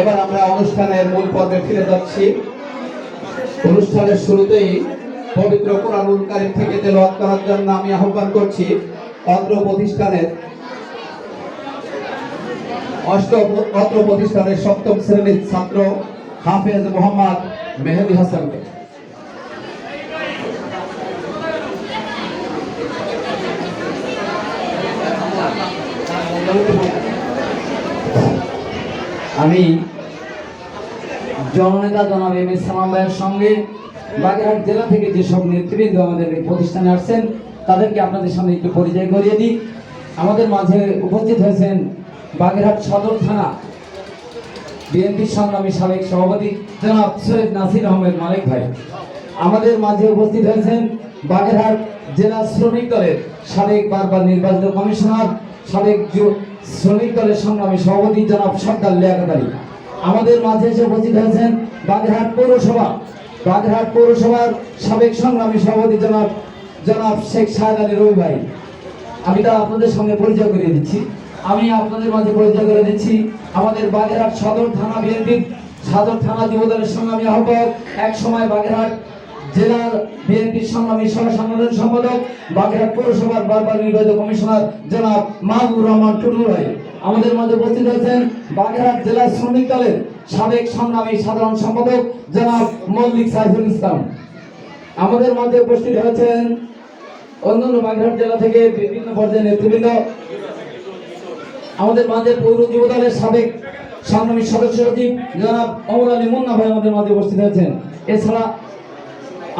এবার আমরা অনুষ্ঠানের মূল পর্বে ফিরে যাচ্ছি। অনুষ্ঠানের শুরুতেই পবিত্র কোরআন থেকে তেল করার জন্য আমি আহ্বান করছি। অত্র প্রতিষ্ঠানের অষ্ট অত্র প্রতিষ্ঠানের সপ্তম শ্রেণির ছাত্র হাফেজ মোহাম্মদ মেহেদি হাসানকে। আমি জননেতা জনাব এম এস সালাম ভাইয়ের সঙ্গে বাগেরহাট জেলা থেকে যেসব নেতৃবৃন্দ আমাদের এই প্রতিষ্ঠানে আসছেন তাদেরকে আপনাদের সামনে একটু পরিচয় করিয়ে দিই। আমাদের মাঝে উপস্থিত হয়েছেন বাগেরহাট সদর থানা বিএনপি সংগ্রামী সাবেক সভাপতি জনাব সৈয়দ নাসির আহমেদ মালিক ভাই। আমাদের মাঝে উপস্থিত হয়েছেন বাগেরহাট জেলা শ্রমিক দলের সাবেক বারবার নির্বাচিত কমিশনার, সাবেক শ্রমিক দলের সংগ্রামী সভাপতি জনাব সর্দার লিয়াকত আমাদের মাঝে এসে উপস্থিত হয়েছেন বাগেরহাট পৌরসভা। বাগেরহাট পৌরসভার সাবেক সংগ্রামী সভাপতি জনাব জনাব শেখ শাহেদ আলী রবি ভাই, আমি তা আপনাদের সঙ্গে পরিচয় করিয়ে দিচ্ছি। আমি আপনাদের মাঝে পরিচয় করে দিচ্ছি। আমাদের বাগেরহাট সদর থানা বিএনপির সদর থানা যুবদলের সংগ্রামী আহ্বায়ক, এক সময় বাগেরহাট জেলার বিএনপির সংগ্রামী সহ সাংগঠনিক সম্পাদক, বাগেরহাট পৌরসভার বারবার নির্বাচিত কমিশনার জনাব মাহবুব রহমান টুটুল ভাই। আমাদের মাঝে উপস্থিত হয়েছেন বাগেরহাট জেলা শ্রমিক দলের সাবেক সংগ্রামী সাধারণ সম্পাদক জনাব মল্লিক সাইফুল ইসলাম। আমাদের মধ্যে উপস্থিত হয়েছেন অন্যান্য বাগেরহাট জেলা থেকে বিভিন্ন পর্যায়ের নেতৃবৃন্দ। আমাদের মাঝে পৌর যুব দলের সাবেক সংগ্রামী সদস্য সচিব জনাব অমর আলী মুন্না ভাই আমাদের মাঝে উপস্থিত হয়েছেন। এছাড়া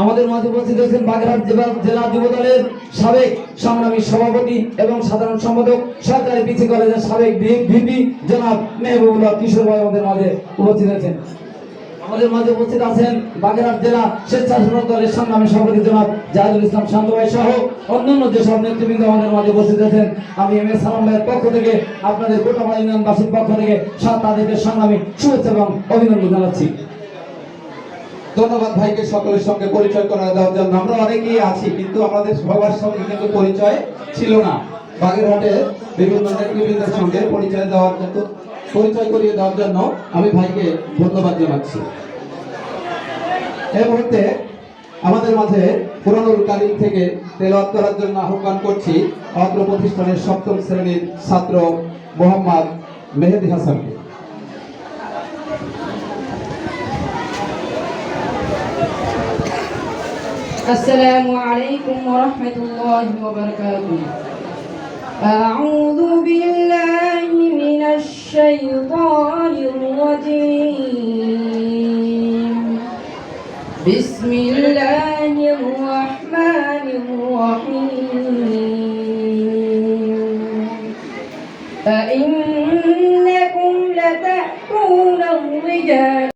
আমাদের মাঝে উপস্থিত হয়েছেন বাগেরহাট জেলা জেলা যুব দলের সাবেক সংগ্রামী সভাপতি এবং সাধারণ সম্পাদক সরকারি পিছি কলেজের সাবেক ভিপি জনাব মেহবুবুল্লাহ কিশোর ভাই আমাদের মাঝে উপস্থিত হয়েছেন। আমাদের মাঝে উপস্থিত আছেন বাগেরহাট জেলা স্বেচ্ছাসেবক দলের সংগ্রামী সভাপতি জনাব জাহিদুল ইসলাম শান্ত ভাই সহ অন্যান্য যেসব নেতৃবৃন্দ আমাদের মাঝে উপস্থিত আছেন, আমি এম এস সালাম ভাইয়ের পক্ষ থেকে আপনাদের গোটা ইউনিয়নবাসীর পক্ষ থেকে সাত তাদেরকে সংগ্রামী শুভেচ্ছা এবং অভিনন্দন জানাচ্ছি। ধন্যবাদ ভাইকে সকলের সঙ্গে পরিচয় করা দেওয়ার জন্য। আমরা অনেকেই আছি, কিন্তু আমাদের সবার সঙ্গে কিন্তু পরিচয় ছিল না। বাগেরহাটে বিভিন্ন নেতৃবৃন্দের সঙ্গে পরিচয় দেওয়ার জন্য পরিচয় করিয়ে দেওয়ার জন্য আমি ভাইকে ধন্যবাদ জানাচ্ছি। এই মুহূর্তে আমাদের মাঝে পুরানুল কালিম থেকে তেলাওয়াত করার জন্য আহ্বান করছি অত্র প্রতিষ্ঠানের সপ্তম শ্রেণির ছাত্র মোহাম্মদ মেহেদি হাসানকে। السلام عليكم ورحمة الله وبركاته. أعوذ بالله من الشيطان الرجيم. بسم الله الرحمن الرحيم. فإنكم لتأتون الرجال